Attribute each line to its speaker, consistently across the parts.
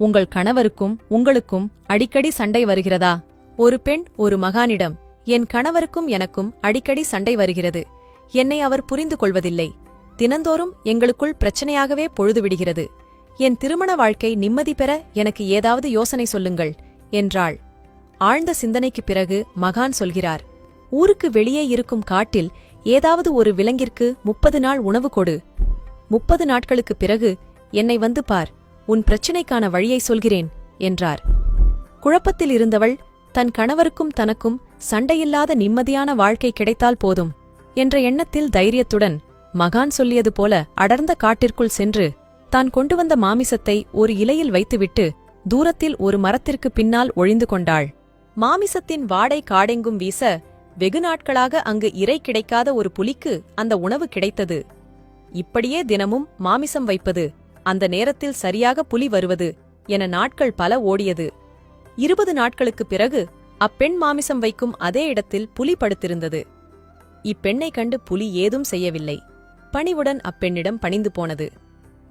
Speaker 1: உங்கள் கணவருக்கும் உங்களுக்கும் அடிக்கடி சண்டை வருகிறதா? ஒரு பெண் ஒரு மகானிடம் என் கணவருக்கும் எனக்கும் அடிக்கடி சண்டை வருகிறது. என்னை அவர் புரிந்து கொள்வதில்லை. தினந்தோறும் எங்களுக்குள் பிரச்சனையாகவே பொழுதுவிடுகிறது என் திருமண வாழ்க்கை நிம்மதி பெற எனக்கு ஏதாவது யோசனை சொல்லுங்கள் என்றாள். ஆழ்ந்த சிந்தனைக்குப் பிறகு மகான் சொல்கிறார் ஊருக்கு வெளியே இருக்கும் காட்டில் ஏதாவது ஒரு விலங்கிற்கு முப்பது நாள் உணவு கொடு. முப்பது நாட்களுக்குப் பிறகு என்னை வந்து பார். உன் பிரச்சினைக்கான வழியை சொல்கிறேன் என்றார். குழப்பத்தில் இருந்தவள் தன் கணவருக்கும் தனக்கும் சண்டையில்லாத நிம்மதியான வாழ்க்கை கிடைத்தால் போதும் என்ற எண்ணத்தில் தைரியத்துடன் மகான் சொல்லியது போல அடர்ந்த காட்டிற்குள் சென்று தான் கொண்டு வந்த மாமிசத்தை ஒரு இலையில் வைத்துவிட்டு தூரத்தில் ஒரு மரத்திற்கு பின்னால் ஒழிந்து கொண்டாள். மாமிசத்தின் வாடை காடெங்கும் வீச வெகு நாட்களாக அங்கு இறை கிடைக்காத ஒரு புலிக்கு அந்த உணவு கிடைத்தது. இப்படியே தினமும் மாமிசம் வைப்பது அந்த நேரத்தில் சரியாக புலி வருவது என நாட்கள் பல ஓடியது. இருபது நாட்களுக்குப் பிறகு அப்பெண் மாமிசம் வைக்கும் அதே இடத்தில் புலி படுத்திருந்தது. இப்பெண்ணைக் கண்டு புலி ஏதும் செய்யவில்லை. பணிவுடன் அப்பெண்ணிடம் பணிந்து போனது.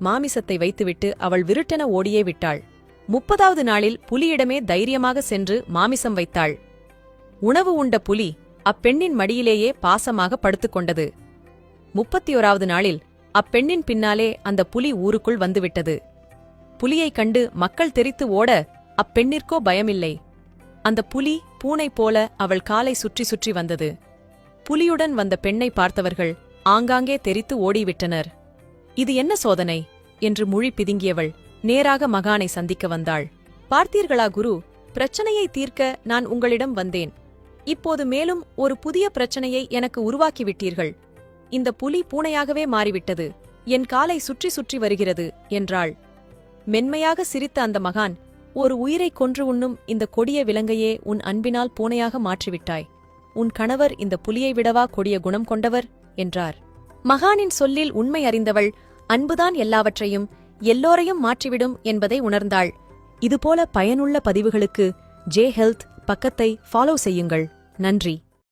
Speaker 1: மாமிசத்தை வைத்துவிட்டு அவள் விருட்டென ஓடியே விட்டாள். முப்பதாவது நாளில் புலியிடமே தைரியமாக சென்று மாமிசம் வைத்தாள். உணவு உண்ட புலி அப்பெண்ணின் மடியிலேயே பாசமாக படுத்துக்கொண்டது முப்பத்தியோராவது நாளில் அப்பெண்ணின் பின்னாலே அந்த புலி ஊருக்குள் வந்துவிட்டது. புலியைக் கண்டு மக்கள் தெரித்து ஓட அப்பெண்ணிற்கோ பயமில்லை. அந்த புலி பூனை போல அவள் காலை சுற்றி சுற்றி வந்தது. புலியுடன் வந்த பெண்ணை பார்த்தவர்கள் ஆங்காங்கே தெரித்து ஓடிவிட்டனர். இது என்ன சோதனை? என்று முழி பிதுங்கியவள் நேராக மகானை சந்திக்க வந்தாள். பார்த்தீர்களா குரு? பிரச்சனையை தீர்க்க நான் உங்களிடம் வந்தேன். இப்போது மேலும் ஒரு புதிய பிரச்சனையை எனக்கு உருவாக்கிவிட்டீர்கள் இந்த புலி பூனையாகவே மாறிவிட்டது. என் காலை சுற்றி சுற்றி வருகிறது என்றாள். மென்மையாக சிரித்த அந்த மகான் ஒரு உயிரைக் கொன்று உண்ணும் இந்த கொடிய விலங்கையே உன் அன்பினால் பூனையாக மாற்றிவிட்டாய். உன் கணவர் இந்த புலியை விடவா கொடிய குணம் கொண்டவர் என்றார். மகானின் சொல்லில் உண்மை அறிந்தவள் அன்புதான் எல்லாவற்றையும் எல்லோரையும் மாற்றிவிடும் என்பதை உணர்ந்தாள். இதுபோல பயனுள்ள பதிவுகளுக்கு ஜே ஹெல்த் பக்கத்தை ஃபாலோ செய்யுங்கள். நன்றி.